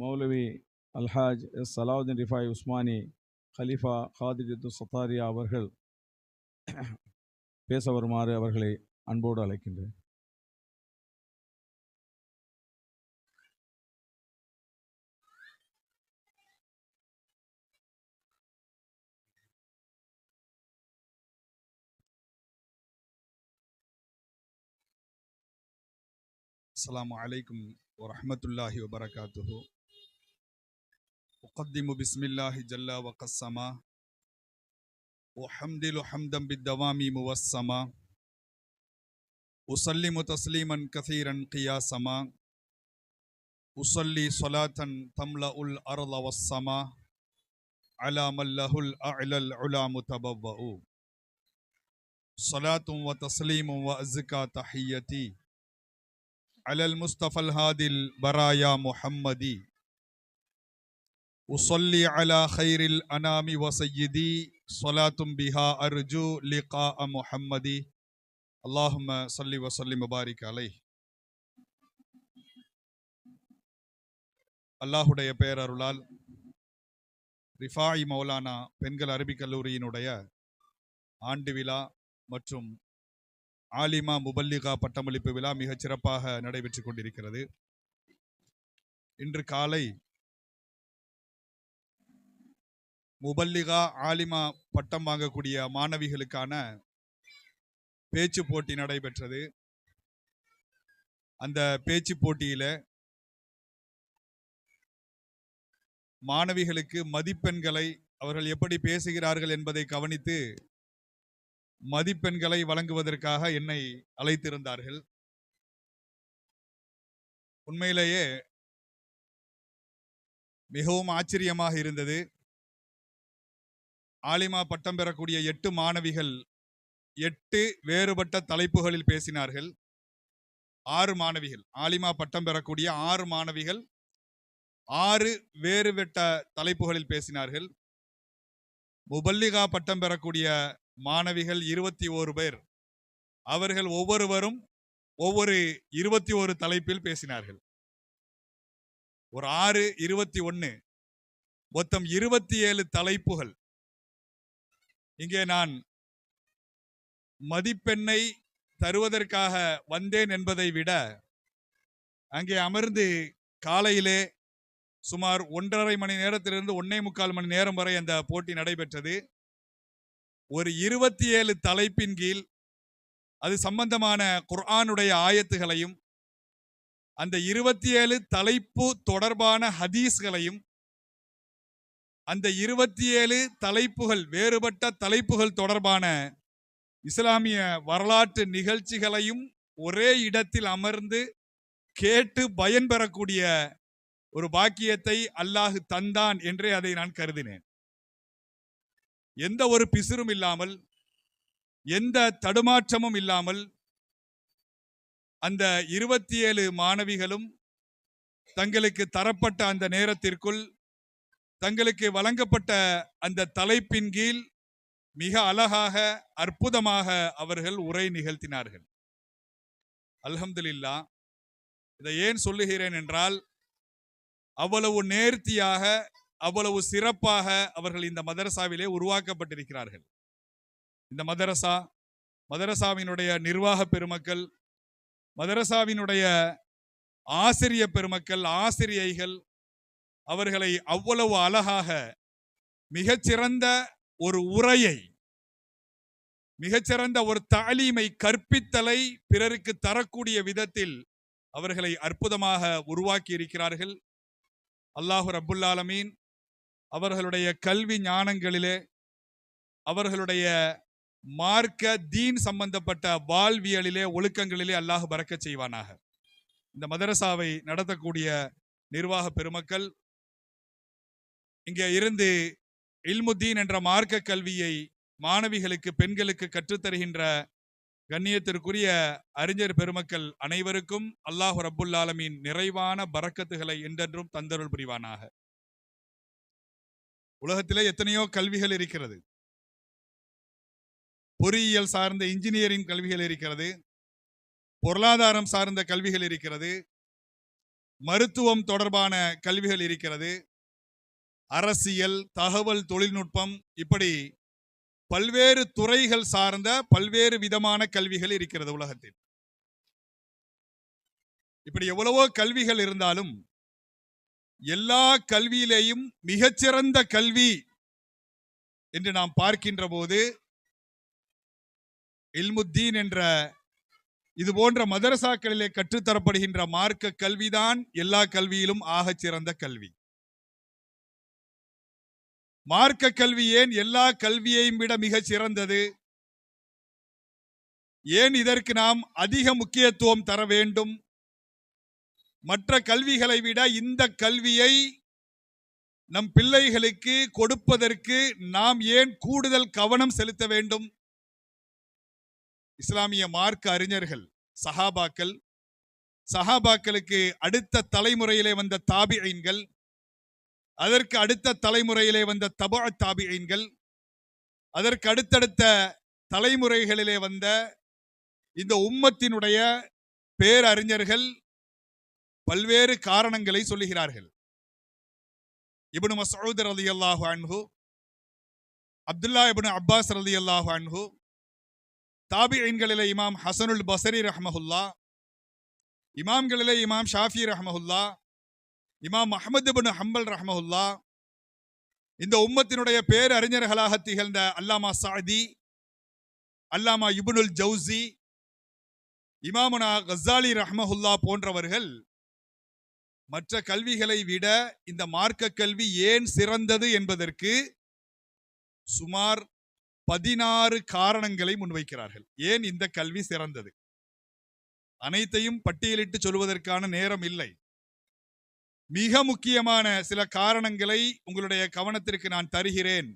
మౌలవి அல்ஹாஜ் S Salahuddin Rifai Usmani khalifa ஹாதிஜத்து சத்தாரியா அவர்கள் பேச வருமாறு அவர்களை அன்போடு அழைக்கின்றேன் அஸ்லாம் வலைக்கம் வரமத்துல்லாஹி வபரகாத்துஹூ أقدم بسم الله جل وقسما وحمدل حمدا بالدوام موسما أسلم تسليما كثيرا قياسما أصلي صلاة تملأ الأرض والسماء على من له الأعلى العلا متبوأ. صلاة وتسليم وأزكى تحيتي على المصطفى الهادي البرايا محمدي. உசொல்லி அலா ஹைரில் அனாமி வசையிதி சொலாத்தும் பிஹா அர்ஜு லிகா அ முஹம்மதி. அல்லாஹும சொல்லி வசல்லி முபாரிக் அலை அல்லாஹுடைய பேரருளால் ரிஃபாயி மௌலானா பெண்கள் அரபிக் கல்லூரியினுடைய ஆண்டு விழா மற்றும் ஆலிமா முபல்லிகா பட்டமளிப்பு விழா மிகச் சிறப்பாக நடைபெற்று கொண்டிருக்கிறது. இன்று காலை முபல்லிகா ஆலிமா பட்டம் வாங்கக்கூடிய மாணவிகளுக்கான பேச்சு போட்டி நடைபெற்றது. அந்த பேச்சு போட்டியில மாணவிகளுக்கு மதிப்பெண்களை அவர்கள் எப்படி பேசுகிறார்கள் என்பதை கவனித்து மதிப்பெண்களை வழங்குவதற்காக என்னை அழைத்திருந்தார்கள். உண்மையிலேயே மிகவும் ஆச்சரியமாக இருந்தது. ஆலிமா பட்டம் பெறக்கூடிய எட்டு மாணவிகள் எட்டு வேறுபட்ட தலைப்புகளில் பேசினார்கள். ஆறு மாணவிகள். ஆலிமா பட்டம் பெறக்கூடிய ஆறு மாணவிகள் ஆறு வேறுபட்ட தலைப்புகளில் பேசினார்கள். முபல்லிகா பட்டம் பெறக்கூடிய மாணவிகள் இருபத்தி ஓரு பேர். அவர்கள் ஒவ்வொருவரும் ஒவ்வொரு இருபத்தி ஒரு தலைப்பில் பேசினார்கள். ஒரு ஆறு இருபத்தி ஒன்னு. மொத்தம் இருபத்தி ஏழு தலைப்புகள். இங்கே நான் மதிப்பெண்ணை தருவதற்காக வந்தேன் என்பதை விட அங்கே அமர்ந்து காலையிலே சுமார் ஒன்றரை மணி நேரத்திலிருந்து ஒன்னே முக்கால் மணி நேரம் வரை அந்த போட்டி நடைபெற்றது. ஒரு இருபத்தி ஏழு தலைப்பின் கீழ் அது சம்பந்தமான குர்ஆனுடைய ஆயத்துகளையும் அந்த இருபத்தி ஏழு தலைப்பு தொடர்பான ஹதீஸ்களையும் அந்த இருபத்தி ஏழு தலைப்புகள் வேறுபட்ட தலைப்புகள் தொடர்பான இஸ்லாமிய வரலாற்று நிகழ்ச்சிகளையும் ஒரே இடத்தில் அமர்ந்து கேட்டு பயன்பெறக்கூடிய ஒரு பாக்கியத்தை அல்லாஹு தந்தான் என்றே அதை நான் கருதினேன். எந்த ஒரு பிசிறும் இல்லாமல் எந்த தடுமாற்றமும் இல்லாமல் அந்த இருபத்தி ஏழு மாணவிகளும் தங்களுக்கு தரப்பட்ட அந்த நேரத்திற்குள் தங்களுக்கு வழங்கப்பட்ட அந்த தலைப்பின் கீழ் மிக அழகாக அற்புதமாக அவர்கள் உரை நிகழ்த்தினார்கள். அல்ஹம்துலில்லா இதை ஏன் சொல்லுகிறேன் என்றால் அவ்வளவு நேர்த்தியாக அவ்வளவு சிறப்பாக அவர்கள் இந்த மதரசாவிலே உருவாக்கப்பட்டிருக்கிறார்கள். இந்த மதரசா மதரசாவினுடைய நிர்வாக பெருமக்கள் மதரசாவினுடைய ஆசிரிய பெருமக்கள் ஆசிரியைகள் அவர்களை அவ்வளவு அழகாக மிகச்சிறந்த ஒரு உரையை மிகச்சிறந்த ஒரு தாலீமை கற்பித்தலை பிறருக்கு தரக்கூடிய விதத்தில் அவர்களை அற்புதமாக உருவாக்கி இருக்கிறார்கள். அல்லாஹு ரபுல்லாலமீன் அவர்களுடைய கல்வி ஞானங்களிலே அவர்களுடைய மார்க்க தீன் சம்பந்தப்பட்ட வாழ்வியலிலே ஒழுக்கங்களிலே அல்லாஹ் பறக்க செய்வானாக. இந்த மதரசாவை நடத்தக்கூடிய நிர்வாக பெருமக்கள் இங்கே இருந்து இல்முத்தீன் என்ற மார்க்க கல்வியை மாணவிகளுக்கு பெண்களுக்கு கற்றுத்தருகின்ற கண்ணியத்திற்குரிய அறிஞர் பெருமக்கள் அனைவருக்கும் அல்லாஹு ரபுல்லாலமின் நிறைவான பறக்கத்துகளை என்றென்றும் தந்தருள் புரிவானாக. உலகத்திலே எத்தனையோ கல்விகள் இருக்கிறது. பொறியியல் சார்ந்த இன்ஜினியரிங் கல்விகள் இருக்கிறது. பொருளாதாரம் சார்ந்த கல்விகள் இருக்கிறது. மருத்துவம் தொடர்பான கல்விகள் இருக்கிறது. அரசியல் தகவல் தொழில்நுட்பம் இப்படி பல்வேறு துறைகள் சார்ந்த பல்வேறு விதமான கல்விகள் இருக்கிறது உலகத்தில். இப்படி எவ்வளவோ கல்விகள் இருந்தாலும் எல்லா கல்வியிலேயும் மிகச்சிறந்த கல்வி என்று நாம் பார்க்கின்ற போது இல்முத்தீன் என்ற இது போன்ற மதரசாக்களிலே கற்றுத்தரப்படுகின்ற மார்க்க கல்விதான் எல்லா கல்வியிலும் ஆகச் சிறந்த கல்வி. மார்க்க கல்வி ஏன் எல்லா கல்வியையும் விட மிகச் சிறந்தது? ஏன் இதற்கு நாம் அதிக முக்கியத்துவம் தர வேண்டும்? மற்ற கல்விகளை விட இந்த கல்வியை நம் பிள்ளைகளுக்கு கொடுப்பதற்கு நாம் ஏன் கூடுதல் கவனம் செலுத்த வேண்டும்? இஸ்லாமிய மார்க்க அறிஞர்கள் சஹாபாக்கள் சஹாபாக்களுக்கு அடுத்த தலைமுறையிலே வந்த தாபிஐன்கள் அதற்கு அடுத்த தலைமுறையிலே வந்த தபா தாபியன்கள் அதற்கு அடுத்தடுத்த தலைமுறைகளிலே வந்த இந்த உம்மத்தினுடைய பேரறிஞர்கள் பல்வேறு காரணங்களை சொல்லுகிறார்கள். இபனு மசூத் ரலியல்லாஹு அன்ஹு அப்துல்லா இபனு அப்பாஸ் ரலியல்லாஹு அன்ஹு தாபிஐன்களிலே இமாம் ஹசனுல் பசரி ரஹமஹுல்லா இமாம்களிலே இமாம் ஷாஃபி ரஹமஹுல்லா இமாம் அஹமது பின் ஹம்பல் ரஹமஹுல்லா இந்த உம்மத்தினுடைய பேரறிஞர்களாக திகழ்ந்த அல்லாமா சாதி அல்லாமா இபுனுல் ஜவுசி இமாமுனா கசாலி ரஹ்மஹுல்லா போன்றவர்கள் மற்ற கல்விகளை விட இந்த மார்க்க கல்வி ஏன் சிறந்தது என்பதற்கு சுமார் பதினாறு காரணங்களை முன்வைக்கிறார்கள். ஏன் இந்த கல்வி சிறந்தது? அனைத்தையும் பட்டியலிட்டு சொல்வதற்கான நேரம் இல்லை. மிக முக்கியமான சில காரணங்களை உங்களுடைய கவனத்திற்கு நான் தருகிறேன்.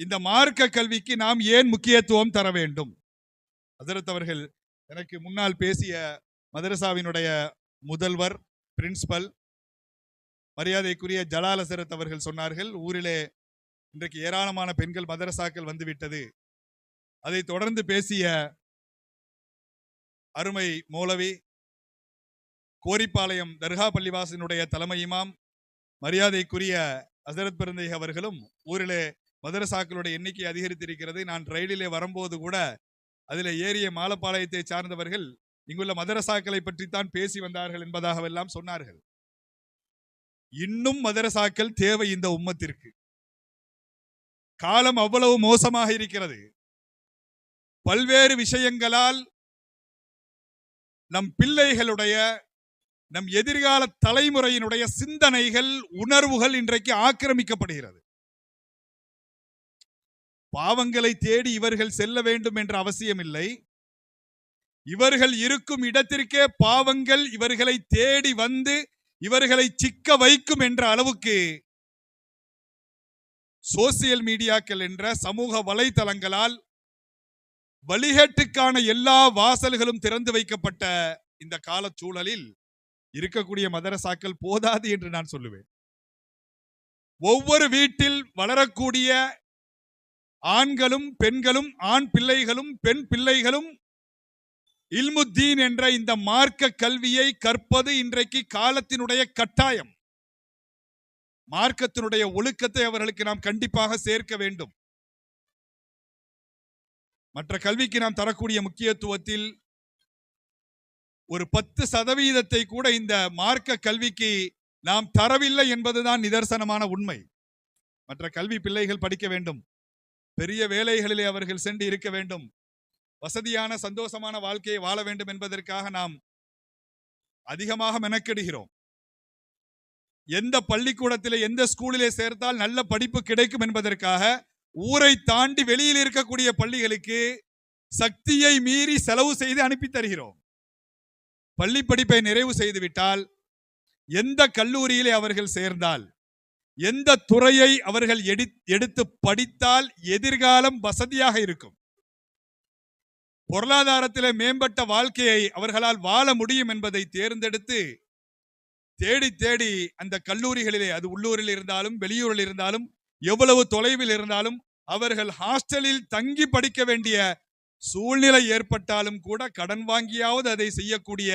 இந்த மார்க்க கல்விக்கு நாம் ஏன் முக்கியத்துவம் தர வேண்டும்? ஹசரத் அவர்கள் எனக்கு முன்னால் பேசிய மதரசாவினுடைய முதல்வர் பிரின்சிபல் மரியாதைக்குரிய ஜலாலசரத் அவர்கள் சொன்னார்கள் ஊரிலே இன்றைக்கு ஏராளமான பெண்கள் மதரசாக்கள் வந்துவிட்டது அதை தொடர்ந்து பேசிய அருமை மௌலவி கோரிப்பாளையம் தர்கா பள்ளிவாசனுடைய தலைமை இமாம் மரியாதைக்குரிய அசரத் பெருந்தை அவர்களும் ஊரிலே மதரசாக்களுடைய எண்ணிக்கை அதிகரித்திருக்கிறது. நான் ரயிலிலே வரும்போது கூட அதில் ஏறிய மாலப்பாளையத்தை சார்ந்தவர்கள் இங்குள்ள மதரசாக்களை பற்றித்தான் பேசி வந்தார்கள் என்பதாகவெல்லாம் சொன்னார்கள். இன்னும் மதரசாக்கள் தேவை இந்த உம்மத்திற்கு. காலம் அவ்வளவு மோசமாக இருக்கிறது. பல்வேறு விஷயங்களால் நம் பிள்ளைகளுடைய நம் எதிர்கால தலைமுறையினுடைய சிந்தனைகள் உணர்வுகள் இன்றைக்கு ஆக்கிரமிக்கப்படுகிறது. பாவங்களை தேடி இவர்கள் செல்ல வேண்டும் என்ற அவசியமில்லை. இவர்கள் இருக்கும் இடத்திற்கே பாவங்கள் இவர்களை தேடி வந்து இவர்களை சிக்க வைக்கும் என்ற அளவுக்கு சோசியல் மீடியாக்கள் என்ற சமூக வலைதளங்களால் வழிகேட்டுக்கான எல்லா வாசல்களும் திறந்து வைக்கப்பட்ட இந்த கால சூழலில் இருக்கக்கூடிய மதரசாக்கள் போதாது என்று நான் சொல்லுவேன். ஒவ்வொரு வீட்டில் வளரக்கூடிய ஆண்களும் பெண்களும் ஆண் பிள்ளைகளும் பெண் பிள்ளைகளும் இல்முத்தீன் என்ற இந்த மார்க்க கல்வியை கற்பது இன்றைக்கு காலத்தினுடைய கட்டாயம். மார்க்கத்தினுடைய ஒழுக்கத்தை அவர்களுக்கு நாம் கண்டிப்பாக சேர்க்க வேண்டும். மற்ற கல்விக்கு நாம் தரக்கூடிய முக்கியத்துவத்தில் ஒரு பத்து சதவீதத்தை கூட இந்த மார்க்க கல்விக்கு நாம் தரவில்லை என்பதுதான் நிதர்சனமான உண்மை. மற்ற கல்வி பிள்ளைகள் படிக்க வேண்டும். பெரிய வேலைகளிலே அவர்கள் சென்று இருக்க வேண்டும். வசதியான சந்தோஷமான வாழ்க்கையை வாழ வேண்டும் என்பதற்காக நாம் அதிகமாக மெனக்கெடுகிறோம். எந்த பள்ளிக்கூடத்திலே எந்த ஸ்கூலிலே சேர்த்தால் நல்ல படிப்பு கிடைக்கும் என்பதற்காக ஊரை தாண்டி வெளியில் இருக்கக்கூடிய பள்ளிகளுக்கு சக்தியை மீறி செலவு செய்து அனுப்பி தருகிறோம். பள்ளி படிப்பை நிறைவு செய்துவிட்டால் எந்த கல்லூரியிலே அவர்கள் சேர்ந்தால் எந்த துறையை அவர்கள் எடி- எடுத்து படித்தால் எதிர்காலம் வசதியாக இருக்கும். பொருளாதாரத்திலே மேம்பட்ட வாழ்க்கையை அவர்களால் வாழ முடியும் என்பதை தேர்ந்தெடுத்து தேடி தேடி அந்த கல்லூரிகளிலே அது உள்ளூரில் இருந்தாலும் வெளியூரில் இருந்தாலும் எவ்வளவு தொலைவில் இருந்தாலும் அவர்கள் ஹாஸ்டலில் தங்கி படிக்க வேண்டிய சூழ்நிலை ஏற்பட்டாலும் கூட கடன் வாங்கியாவது அதை செய்யக்கூடிய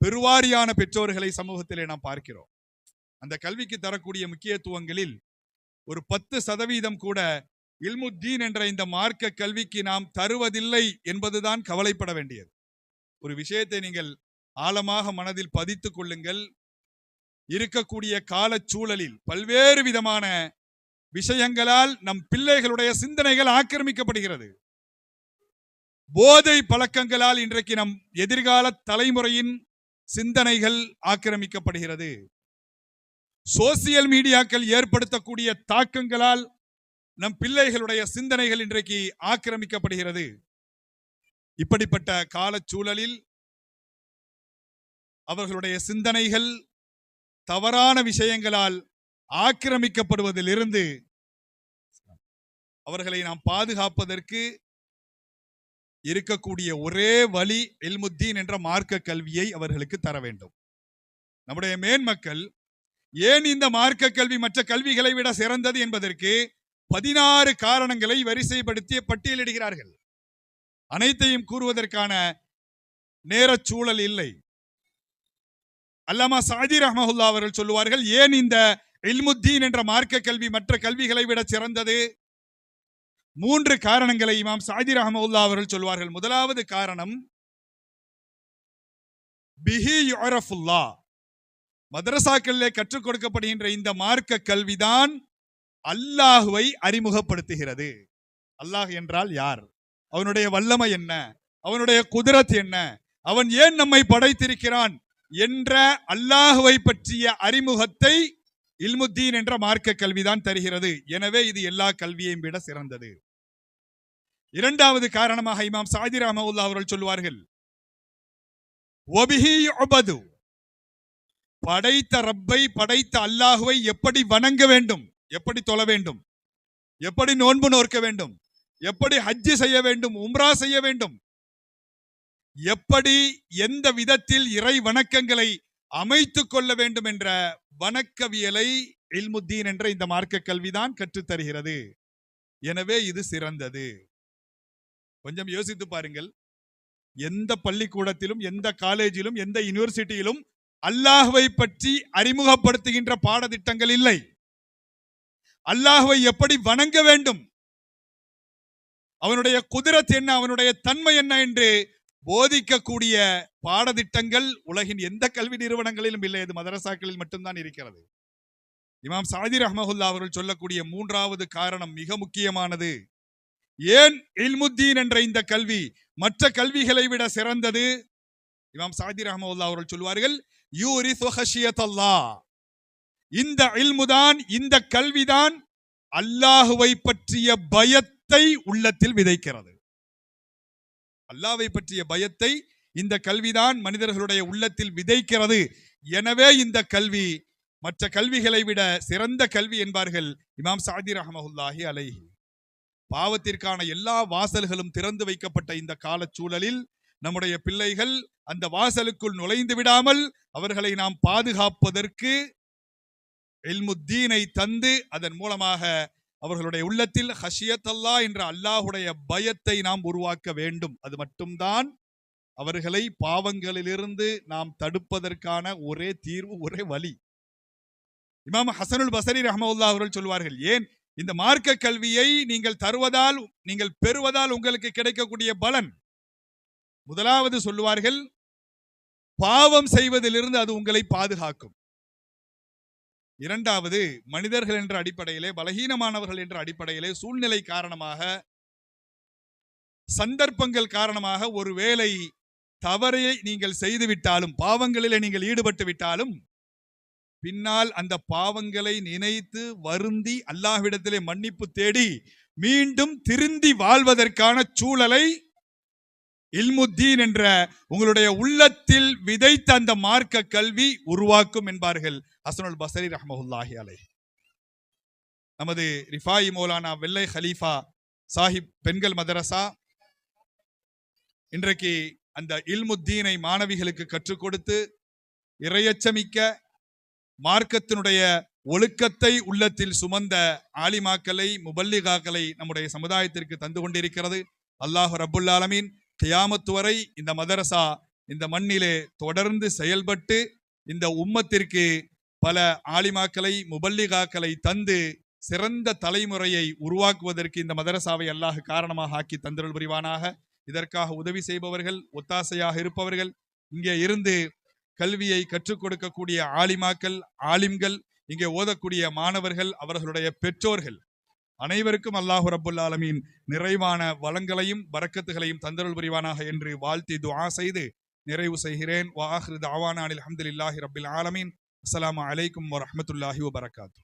பெருவாரியான பெற்றோர்களை சமூகத்திலே நாம் பார்க்கிறோம். அந்த கல்விக்கு தரக்கூடிய முக்கியத்துவங்களில் ஒரு பத்து சதவீதம் கூட இல்முத்தீன் என்ற இந்த மார்க்க கல்விக்கு நாம் தருவதில்லை என்பதுதான் கவலைப்பட வேண்டியது. ஒரு விஷயத்தை நீங்கள் ஆழமாக மனதில் பதித்துக் கொள்ளுங்கள். இருக்கக்கூடிய காலச்சூழலில் பல்வேறு விதமான விஷயங்களால் நம் பிள்ளைகளுடைய சிந்தனைகள் ஆக்கிரமிக்கப்படுகிறது. போதை பழக்கங்களால் இன்றைக்கு நம் எதிர்கால தலைமுறையின் சிந்தனைகள் ஆக்கிரமிக்கப்படுகிறது. சோசியல் மீடியாக்கள் ஏற்படுத்தக்கூடிய தாக்கங்களால் நம் பிள்ளைகளுடைய சிந்தனைகள் இன்றைக்கு ஆக்கிரமிக்கப்படுகிறது. இப்படிப்பட்ட காலச்சூழலில் அவர்களுடைய சிந்தனைகள் தவறான விஷயங்களால் ஆக்கிரமிக்கப்படுவதிலிருந்து அவர்களை நாம் பாதுகாப்பதற்கு இருக்கக்கூடிய ஒரே வழி இல்முத்தீன் என்ற மார்க்க கல்வியை அவர்களுக்கு தர வேண்டும். நம்முடைய மேன்மக்கள் ஏன் இந்த மார்க்க கல்வி மற்ற கல்விகளை விட சிறந்தது என்பதற்கு பதினாறு காரணங்களை வரிசைப்படுத்தி பட்டியலிடுகிறார்கள். அனைத்தையும் கூறுவதற்கான நேரச் சூழல் இல்லை. அல்லாமா சாதி ரஹமஹுல்லா அவர்கள் சொல்லுவார்கள் ஏன் இந்த இல்முத்தீன் என்ற மார்க்க கல்வி மற்ற கல்விகளை விட சிறந்தது? மூன்று காரணங்களை இமாம் சாதி ரஹமவுல்லா அவர்கள் சொல்வார்கள். முதலாவது காரணம் பிஹி யுரஃபுல்லா மதரசாக்களிலே கற்றுக் கொடுக்கப்படுகின்ற இந்த மார்க்க கல்விதான் அல்லாஹுவை அறிமுகப்படுத்துகிறது. அல்லாஹ் என்றால் யார்? அவனுடைய வல்லமை என்ன? அவனுடைய குதிரத் என்ன? அவன் ஏன் நம்மை படைத்திருக்கிறான் என்ற அல்லாஹுவை பற்றிய அறிமுகத்தை இல்முத்தீன் என்ற மார்க்க கல்விதான் தருகிறது. எனவே இது எல்லா கல்வியையும் விட சிறந்தது. இரண்டாவது காரணமாக இமாம் சாதி ராமவுல்லா அவர்கள் சொல்வார்கள் படைத்த ரப்பை படைத்த அல்லாஹுவை எப்படி வணங்க வேண்டும்? எப்படி தொழ வேண்டும்? எப்படி நோன்பு நோர்க்க வேண்டும்? எப்படி ஹஜ்ஜு செய்ய வேண்டும்? உம்ரா செய்ய வேண்டும்? எப்படி எந்த விதத்தில் இறை வணக்கங்களை அமைத்துக் கொள்ள வேண்டும் என்ற வணக்கவியலை இல்முத்தீன் என்ற இந்த மார்க்க கல்விதான் கற்றுத்தருகிறது. எனவே இது சிறந்தது. கொஞ்சம் யோசித்து பாருங்கள். எந்த பள்ளிக்கூடத்திலும் எந்த காலேஜிலும் எந்த யூனிவர்சிட்டியிலும் அல்லாஹுவை பற்றி அறிமுகப்படுத்துகின்ற பாடத்திட்டங்கள் இல்லை. அல்லாஹுவை எப்படி வணங்க வேண்டும்? அவனுடைய குதிரத் என்ன அவனுடைய தன்மை என்ன என்று போதிக்கக்கூடிய பாடத்திட்டங்கள் உலகின் எந்த கல்வி நிறுவனங்களிலும் இல்லை அது மதரசாக்களில் மட்டும்தான் இருக்கிறது. இமாம் சாதிர் ரஹமஹுல்லா அவர்கள் சொல்லக்கூடிய மூன்றாவது காரணம் மிக முக்கியமானது. ஏன் இல்முத்தீன் என்ற இந்த கல்வி மற்ற கல்விகளை விட சிறந்தது? இமாம் சாதி ரஹமஹுல்லா அவர்கள் சொல்வார்கள் யூரிசு ஹஷியத்தல்லாஹ் இந்த இல்முதான் இந்த கல்விதான் அல்லாஹுவை பற்றிய பயத்தை உள்ளத்தில் விதைக்கிறது. அல்லாவை பற்றிய பயத்தை இந்த கல்விதான் மனிதர்களுடைய உள்ளத்தில் விதைக்கிறது. எனவே இந்த கல்வி மற்ற கல்விகளை விட சிறந்த கல்வி என்பார்கள் இமாம் சாதி ரஹமஹுல்லாஹி அலைஹி. பாவத்திற்கான எல்லா வாசல்களும் திறந்து வைக்கப்பட்ட இந்த காலச்சூழலில் நம்முடைய பிள்ளைகள் அந்த வாசலுக்குள் நுழைந்து விடாமல் அவர்களை நாம் பாதுகாப்பதற்கு எல்முத்தீனை தந்து அதன் மூலமாக அவர்களுடைய உள்ளத்தில் ஹஷியத் அல்லா என்ற அல்லாஹுடைய பயத்தை நாம் உருவாக்க வேண்டும். அது மட்டும்தான் அவர்களை பாவங்களிலிருந்து நாம் தடுப்பதற்கான ஒரே தீர்வு ஒரே வழி. இமாம் ஹசனுல் பசரி ரஹமவுல்லா அவர்கள் சொல்வார்கள் ஏன் இந்த மார்க்க கல்வியை நீங்கள் தருவதால் நீங்கள் பெறுவதால் உங்களுக்கு கிடைக்கக்கூடிய பலன். முதலாவது சொல்லுவார்கள் பாவம் செய்வதிலிருந்து அது உங்களை பாதுகாக்கும். இரண்டாவது மனிதர்கள் என்ற அடிப்படையிலே பலகீனமானவர்கள் என்ற அடிப்படையிலே சூழ்நிலை காரணமாக சந்தர்ப்பங்கள் காரணமாக ஒருவேளை தவறை நீங்கள் செய்து விட்டாலும் பாவங்களிலே நீங்கள் ஈடுபட்டு விட்டாலும் பின்னால் அந்த பாவங்களை நினைத்து வருந்தி அல்லாஹ்விடத்திலே மன்னிப்பு தேடி மீண்டும் திருந்தி வாழ்வதற்கான சூழலை இல்முத்தீன் என்ற உங்களுடைய உள்ளத்தில் விதைத்த அந்த மார்க்க கல்வி உருவாக்கும் என்பார்கள். ஹசனுல் பசரி ரஹமஹுல்லாஹி அலை நமது ரிஃபாயி மௌலானா வெள்ளை ஹலீஃபா சாஹிப் பெண்கள் மதரசா இன்றைக்கு அந்த இல்முத்தீனை மாணவிகளுக்கு கற்றுக் கொடுத்து இறையச்சமிக்க மார்க்கத்தினுடைய ஒழுக்கத்தை உள்ளத்தில் சுமந்த ஆலிமாக்களை முபல்லிகாக்களை நம்முடைய சமுதாயத்திற்கு தந்து கொண்டிருக்கிறது. அல்லாஹ் ரபுல்லாலமீன் கியாமத்து வரை இந்த மதரசா இந்த மண்ணிலே தொடர்ந்து செயல்பட்டு இந்த உம்மத்திற்கு பல ஆலிமாக்களை முபல்லிகாக்களை தந்து சிறந்த தலைமுறையை உருவாக்குவதற்கு இந்த மதரசாவை அல்லாஹ் காரணமாக ஆக்கி தந்திரல் புரிவானாக. இதற்காக உதவி செய்பவர்கள் ஒத்தாசையாக இருப்பவர்கள் இங்கே இருந்து கல்வியை கற்றுக் கொடுக்கக்கூடிய ஆலிமாக்கள் ஆலிம்கள் இங்கே ஓதக்கூடிய மாணவர்கள் அவர்களுடைய பெற்றோர்கள். அனைவருக்கும் அல்லாஹு ரபுல் ஆலமின் நிறைவான வளங்களையும் வரக்கத்துகளையும் தந்தருள் புரிவானாக என்று வாழ்த்தி துவா செய்து நிறைவு செய்கிறேன். வாஹிரு தாவானா அனில் அஹமதுல்லாஹி ரபில் ஆலமின். அஸ்லாம் அலைக்கும் வரமத்துல்லாஹி வபரகாத்து